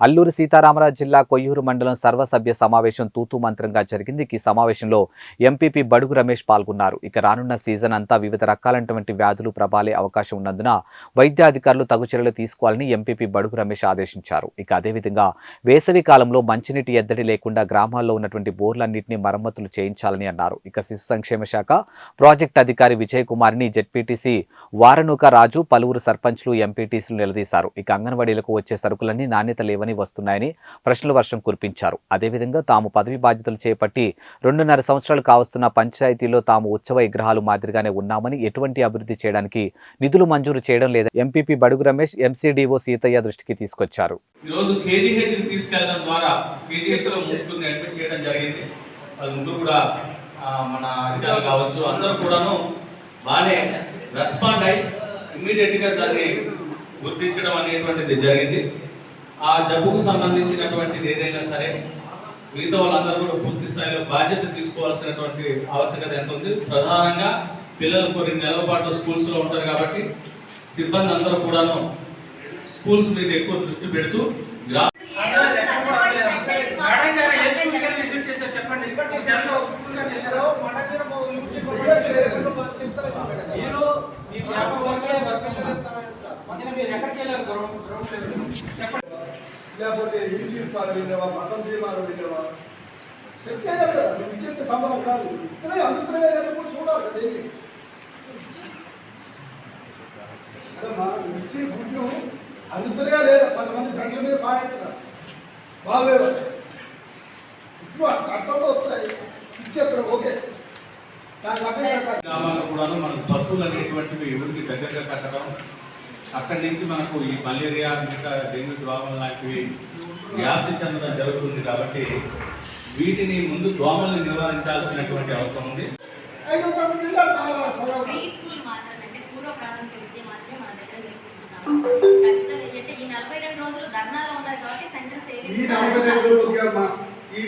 అల్లూరు సీతారామరాజు జిల్లా కొయ్యూరు మండలం సర్వసభ్య సమావేశం తూతూ మంత్రంగా జరిగింది. ఈ సమావేశంలో ఎంపీపీ బడుగు రమేష్ పాల్గొన్నారు. ఇక రానున్న సీజన్ అంతా వివిధ రకాలైనటువంటి వ్యాధులు ప్రబాలే అవకాశం ఉన్నందున వైద్య అధికారులు తగు చర్యలు తీసుకోవాలని ఎంపీపీ బడుగు రమేష్ ఆదేశించారు. ఇక అదేవిధంగా వేసవి కాలంలో మంచినీటి ఎద్దడి లేకుండా గ్రామాల్లో ఉన్నటువంటి బోర్లన్నింటినీ మరమ్మతులు చేయించాలని అన్నారు. ఇక శిశు సంక్షేమ శాఖ ప్రాజెక్ట్ అధికారి విజయ్ కుమార్ని జెడ్పీటీసీ వారనూక రాజు పలువురు సర్పంచ్లు ఎంపీటీసీలు నిలదీశారు. ఇక అంగన్వాడీలకు వచ్చే సరుకులన్నీ నాణ్యత లేవని లేవని వస్తున్నాయని ప్రశ్నల వర్షం కురిపించారు. అదేవిధంగా తాము పదవి బాధ్యతలు చేపట్టి రెండున్నర సంవత్సరాలు కావస్తున్న పంచాయతీలో తాము ఉత్సవ విగ్రహాలు మాదిరిగానే ఉన్నామని ఎటువంటి అభివృద్ధి చేయడానికి నిధులు మంజూరు చేయడం లేదా ఎంపీపీ బడుగు రమేష్ ఎంసీడీఓ సీతయ్య దృష్టికి తీసుకొచ్చారు. ఈరోజు కేజీహెచ్ తీసుకెళ్ళడం ద్వారా కేజీహెచ్లో ముగ్గురిని అడ్మిట్ చేయడం జరిగింది. వాళ్ళు ముగ్గురు కూడా మన అధికారులు కావచ్చు అందరూ కూడాను బాగానే రెస్పాండ్ అయి ఇమ్మీడియట్గా దాన్ని గుర్తించడం అనేటువంటిది జరిగింది. ఆ జబ్బుకు సంబంధించినటువంటిది ఏదైనా సరే మిగతా వాళ్ళందరూ కూడా పూర్తి స్థాయిలో బాధ్యత తీసుకోవాల్సినటువంటి ఆవశ్యకత ఎంత ఉంది? ప్రధానంగా పిల్లలు కొన్ని నెలల పాటు స్కూల్స్లో ఉంటారు కాబట్టి సిబ్బంది అందరూ కూడాను స్కూల్స్ మీద ఎక్కువ దృష్టి పెడుతూ గ్రా చెప్పండి లేకపోతే యూట్యూబ్ పాలు వెళ్ళావా మటన్ బీమాలు వెళ్ళావా చెక్ చేయాలి కదా నువ్వు ఇచ్చేస్తే సంబరం కాదు. ఇతనే అందుతున్నాయా లేదా కూడా చూడాలి కదా ఏమి అదమ్మా నువ్వు ఇచ్చిన గుడ్లు అందుతున్నాయా లేదా? కొంతమంది గంటల మీద పాడేస్తున్నారు బాగలేదు ఇప్పుడు అర్థంలో వస్తున్నాయి. ఇచ్చేస్తారు ఓకే. దానికి అర్థం కాదు గ్రామాల్లో కూడాను మనకు పశువులు అనేటువంటివి ఎవరికి దగ్గరగా కట్టడం అక్కడి నుంచి మనకు ఈ మలేరియా మిగతా డెంగ్యూ దోమలు లాంటివి వ్యాప్తి చెందడం జరుగుతుంది కాబట్టి వీటిని ముందు దోమల్ని నివారించాల్సినటువంటి అవసరం ఉంది. ఐదో తరగతి వెళ్ళాడు బాగా చదవాలి ప్రీ స్కూల్ మాత్రమే అంటే పూర్వ ప్రాథమిక విద్య మాత్రమే మన దగ్గర నేర్పిస్తున్నాము. ఖచ్చితంగా ఏంటంటే ఈ నలభై రెండు రోజులు ధర్నాలో ఉన్నారు కాబట్టి సెంటర్స్ ఏవి ఈ నలభై రెండు రోజులు ఒకే అమ్మా. ఈ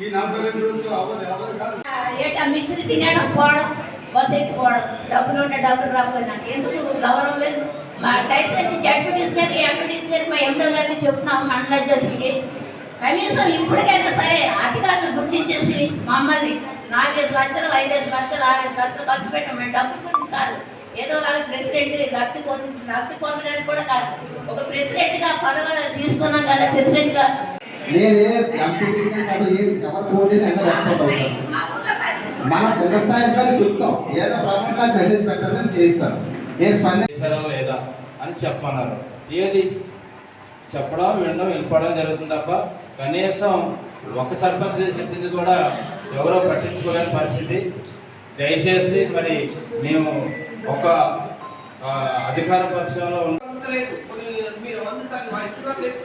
ఈ నలభై రెండు రోజులు అవ్వదు అవ్వదు కాదు. ఏంటి ఆ మిర్చిని తినడం పోవడం? బస్ ఎక్కిపోవడం డబ్బులు ఉంటే డబ్బులు రాకపోయినా ఎందుకు గౌరవం లేదు? మా దయచేసి జడ్పీటీస్ గారికి ఎంపీటీస్ గారికి మా ఎండో గారికి చెప్తున్నాం మండల అధ్యక్షుడికి కనీసం ఇప్పటికైనా సరే అధికారులు గుర్తించేసి మమ్మల్ని నాలుగేసి లక్షలు ఐదేసి లక్షలు ఆరేసి లక్షలు ఖర్చు పెట్టాం మేము డబ్బు గురించి కాదు. ఏదో లాగా ప్రెసిడెంట్ లబ్ధి పొంది లబ్ధి పొందడానికి కూడా కాదు. ఒక ప్రెసిడెంట్గా పదవి తీసుకున్నాం కదా ప్రెసిడెంట్గా. నేనే ఎంపీటీసీ సభ ఎవరు పోటీ ఎంత రెస్పాండ్ అవుతాను మన కింద స్థాయి అధికారులు చెప్తాం. ఏదో ప్రాబ్లం నాకు మెసేజ్ పెట్టండి నేను చేయిస్తాను నేను స్పందన చేశారా లేదా అని చెప్పమన్నారు ఏది? చెప్పడం వినడం వెళ్ళిపోవడం జరుగుతుంది తప్ప కనీసం ఒక సర్పంచ్ చెప్పింది కూడా ఎవరో పట్టించుకోలేని పరిస్థితి. దయచేసి మరి మేము ఒక అధికార పక్షంలో లేదు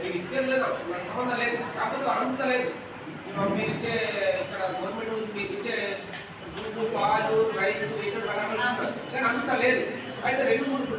మీకు ఇష్టం లేదు మా సంబంధం లేదు కాకపోతే వాళ్ళు అందుతలేదు ఇప్పుడు మీరు ఇచ్చే ఇక్కడ గవర్నమెంట్ మీకు ఇచ్చే గుడ్లు పాలు రైస్ ఇటు కానీ అంత లేదు అయితే రెండు మూడు